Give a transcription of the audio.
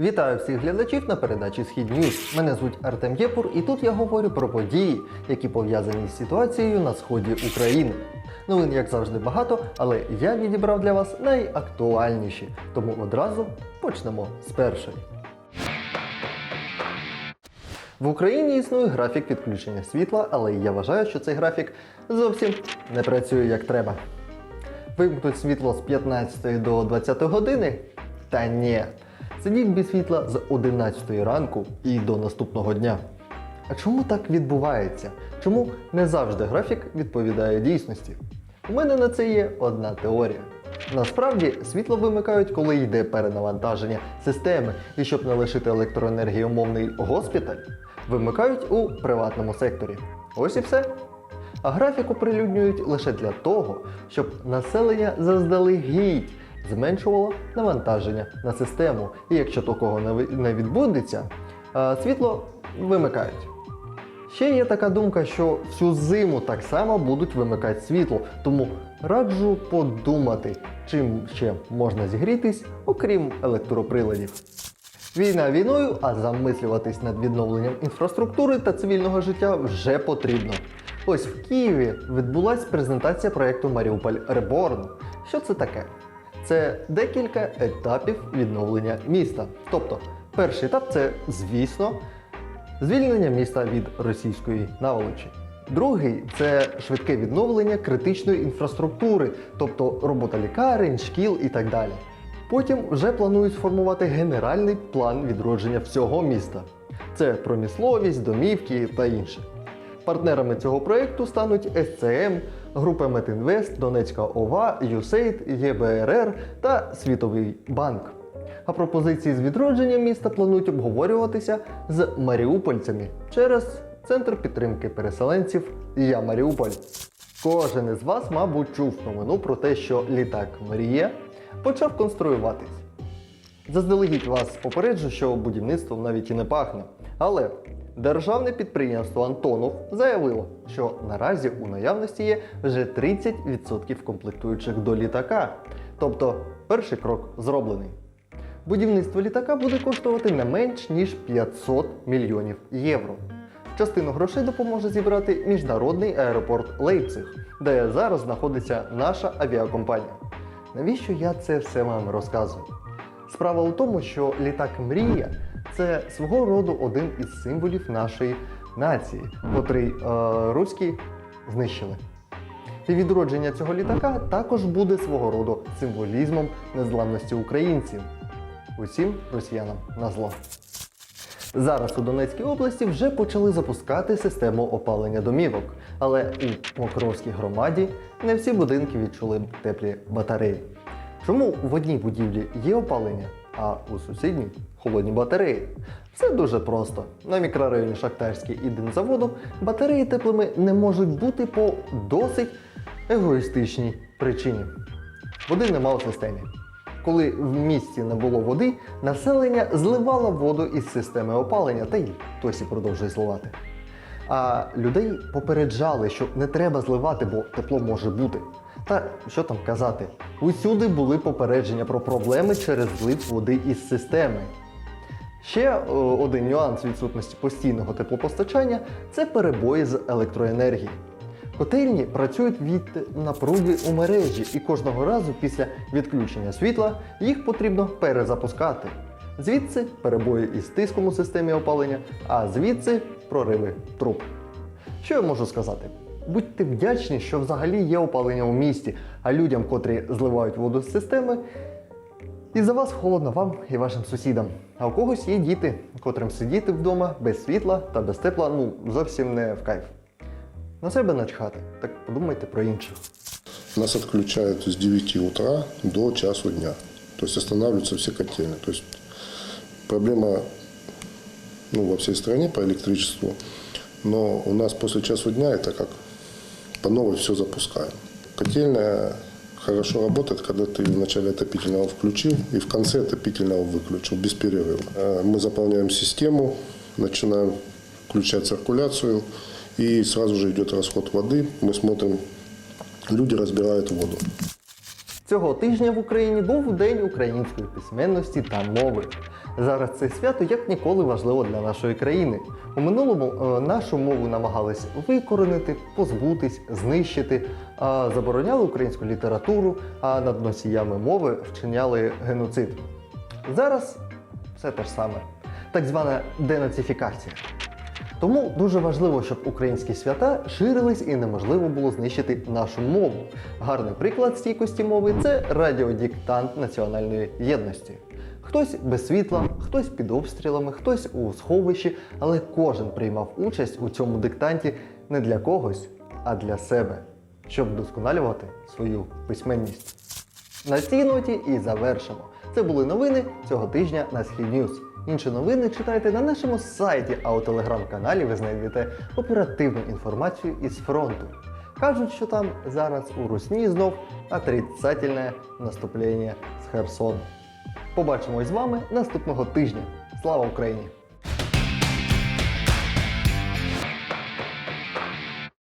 Вітаю всіх глядачів на передачі Схід Ньюз. Мене звуть Артем Єпур, і тут я говорю про події, які пов'язані з ситуацією на сході України. Новин, як завжди, багато, але я відібрав для вас найактуальніші. Тому одразу почнемо з першої. В Україні існує графік відключення світла, але я вважаю, що цей графік зовсім не працює як треба. Вимкнуть світло з 15 до 20 години? Та ні. Сидіть без світла з 11 ранку і до наступного дня. А чому так відбувається? Чому не завжди графік відповідає дійсності? У мене на це є одна теорія. Насправді світло вимикають, коли йде перенавантаження системи, і щоб не лишити електроенергіомовний госпіталь, вимикають у приватному секторі. Ось і все. А графік оприлюднюють лише для того, щоб населення заздалегідь зменшувало навантаження на систему. І якщо такого не відбудеться, світло вимикають. Ще є така думка, що всю зиму так само будуть вимикати світло, тому раджу подумати, чим ще можна зігрітись, окрім електроприладів. Війна війною, а замислюватись над відновленням інфраструктури та цивільного життя вже потрібно. Ось в Києві відбулася презентація проєкту Маріуполь Реборн. Що це таке? Це декілька етапів відновлення міста. Тобто, перший етап це, звісно, звільнення міста від російської наволочі. Другий це швидке відновлення критичної інфраструктури, тобто робота лікарень, шкіл і так далі. Потім вже планують сформувати генеральний план відродження всього міста. Це промисловість, домівки та інше. Партнерами цього проєкту стануть СЦМ, група Метінвест, Донецька ОВА, ЮСЕЙД, ЄБРР та Світовий банк. А пропозиції з відродження міста планують обговорюватися з маріупольцями через Центр підтримки переселенців Я Маріуполь. Кожен із вас, мабуть, чув новину про те, що літак Мрія почав конструюватись. Заздалегідь вас попереджу, що будівництвом навіть і не пахне. Але державне підприємство Антонов заявило, що наразі у наявності є вже 30% комплектуючих до літака. Тобто перший крок зроблений. Будівництво літака буде коштувати не менш ніж 500 мільйонів євро. Частину грошей допоможе зібрати міжнародний аеропорт Лейпциг, де зараз знаходиться наша авіакомпанія. Навіщо я це все вам розказую? Справа у тому, що літак Мрія це свого роду один із символів нашої нації, котрий е, руські знищили. І відродження цього літака також буде свого роду символізмом незламності українців. Усім росіянам на зло. Зараз у Донецькій області вже почали запускати систему опалення домівок, але у Покровській громаді не всі будинки відчули теплі батареї. Чому в одній будівлі є опалення, а у сусідній холодні батареї? Все дуже просто. На мікрорайоні Шахтарський і Динзаводу батареї теплими не можуть бути по досить егоїстичній причині. Води нема у системі. Коли в місті не було води, населення зливало воду із системи опалення та й досі продовжує зливати. А людей попереджали, що не треба зливати, бо тепло може бути. Та що там казати, усюди були попередження про проблеми через злив води із системи. Ще е, один нюанс відсутності постійного теплопостачання це перебої з електроенергії. Котельні працюють від напруги у мережі, і кожного разу після відключення світла їх потрібно перезапускати. Звідси перебої із тиском у системі опалення, а звідси прориви труб. Що я можу сказати? Будьте вдячні, що взагалі є опалення у місті, а людям, котрі зливають воду з системи, і за вас холодно вам і вашим сусідам. А у когось є діти, котрим сидіти вдома без світла та без тепла ну зовсім не в кайф. На себе начхати, так подумайте про інших. Нас отключают с 9 утра до часу дня. То есть останавливаются все котельные. То есть проблема ну, во всей стране по электричеству. Но у нас после часу дня это как по новой все запускаем. Котельная хорошо работает, когда ты в начале отопительного включил и в конце отопительного выключил без перерыва. Э, Мы заполняем систему, начинаем включать циркуляцию и сразу же идет расход воды. Мы смотрим, люди разбирают воду. Цього тижня в Україні був День української письменності та мови. Зараз це свято як ніколи важливо для нашої країни. У минулому е, нашу мову намагались викоренити, позбутись, знищити, забороняли українську літературу, а над носіями мови вчиняли геноцид. Зараз все те ж саме. Так звана денацифікація. Тому дуже важливо, щоб українські свята ширились і неможливо було знищити нашу мову. Гарний приклад стійкості мови це радіодиктант національної єдності. Хтось без світла, хтось під обстрілами, хтось у сховищі, але кожен приймав участь у цьому диктанті не для когось, а для себе, щоб вдосконалювати свою письменність. На цій ноті і завершимо. Це були новини цього тижня на Схід Ньюз. Інші новини читайте на нашому сайті, а у телеграм-каналі ви знайдете оперативну інформацію із фронту. Кажуть, що там зараз у Русні знов отрицательне наступлення з Херсону. Побачимось з вами наступного тижня. Слава Україні!